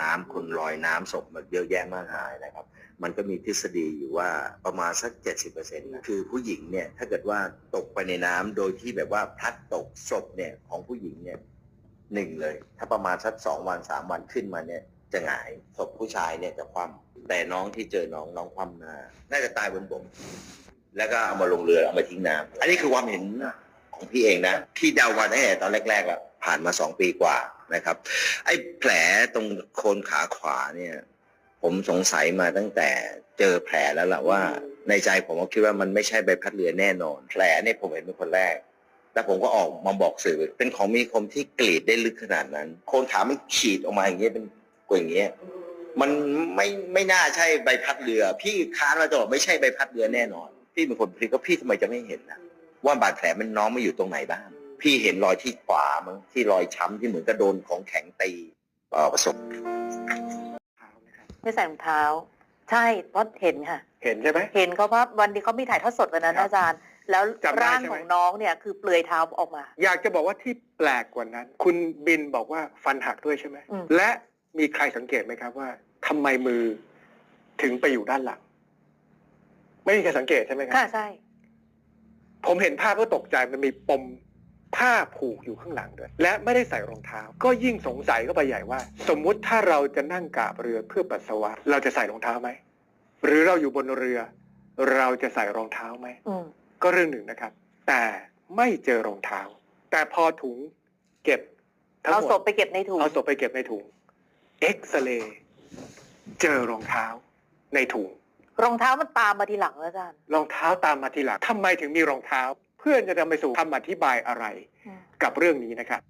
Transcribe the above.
น้ำคนลอยน้ำศพมาเยอะแยะมากมายนะครับ มันก็มีทฤษฎีอยู่ว่าประมาณสัก 70%นะคือผู้หญิงเนี่ยถ้าเกิดว่าตกไปในน้ำโดยที่แบบว่าพลัดตกศพเนี่ยของผู้หญิงเนี่ยหนึ่งเลย ถ้าประมาณสักสองวันสามวันขึ้นมาเนี่ยจะหงายศพผู้ชายเนี่ยจะคว่ำแต่น้องที่เจอน้องน้องคว่ำหน้าน่าจะตายบนบกแล้วก็เอามาลงเรือเอามาทิ้งน้ำอันนี้คือความเห็นของพี่เองนะที่เดามาตั้งแต่ตอนแรกๆแล้วผ่านมาสองปีกว่า นะครับ ไอ้แผลตรงโคนขาขวาเนี่ย ผมสงสัยมาตั้งแต่เจอแผลแล้วล่ะว่า ในใจผมก็คิดว่ามันไม่ใช่ใบพัดเรือแน่นอน แผลเนี่ยผมเห็นเป็นคนแรก แล้วผมก็ออกมาบอกสื่อเป็นของมีคมที่กรีดได้ลึกขนาดนั้น โคนขามันขีดออกมาอย่างเงี้ยเป็นกอย่างเงี้ยมันไม่ไม่น่าใช่ใบพัดเรือ พี่ค้านมาตลอดไม่ใช่ใบพัดเรือแน่นอน พี่เป็นคนพลิกก็พี่ทำไมจะไม่เห็นนะว่าบาดแผลมันน้องไม่อยู่ตรงไหนบ้าง พี่เห็นรอยที่ขวามั้งที่รอยช้ำที่เหมือนกระโดนของแข็งตีเอ่อประสบเท้านะครับไม่ใส่รองเท้า ใช่เพราะเห็นค่ะ เห็นใช่ไหม เห็นเขาว่าวันที่เขามีถ่ายทอดสดวันนั้นครับอาจารย์ แล้วจำได้ร่างใช่ไหม ของน้องเนี่ยคือเปลือยเท้าออกมา อยากจะบอกว่าที่แปลกกว่านั้น คุณบินบอกว่าฟันหักด้วยใช่ไหมอืม และมีใครสังเกตไหมครับว่าทำไมมือถึงไปอยู่ด้านหลัง ไม่มีใครสังเกตใช่ไหมครัค่ะใช่ ผมเห็นภาพก็ตกใจมันมีปม ผ้าผูกอยู่ข้างหลังด้วย และไม่ได้ใส่รองเท้า ก็ยิ่งสงสัยก็ไปใหญ่ว่า สมมุติถ้าเราจะนั่งกาบเรือเพื่อปัสสาวะ เราจะใส่รองเท้าไหม หรือเราอยู่บนเรือ เราจะใส่รองเท้าไหมอืมก็เรื่องหนึ่งนะครับ แต่ไม่เจอรองเท้า แต่พอถุงเก็บทั้งเอาหมศดพไปเก็บในถุงเอาศพไปเก็บในถุงเอ็กซเรย์เจอรองเท้าในถุงรองเท้ามันตามมาทีหลังแล้วอาจารย์รองเท้าตามมาทีหลังทำไมถึงมีรองเท้า เพื่อนจะนำไปสู่คำอธิบายอะไรอืมกับเรื่องนี้นะครับ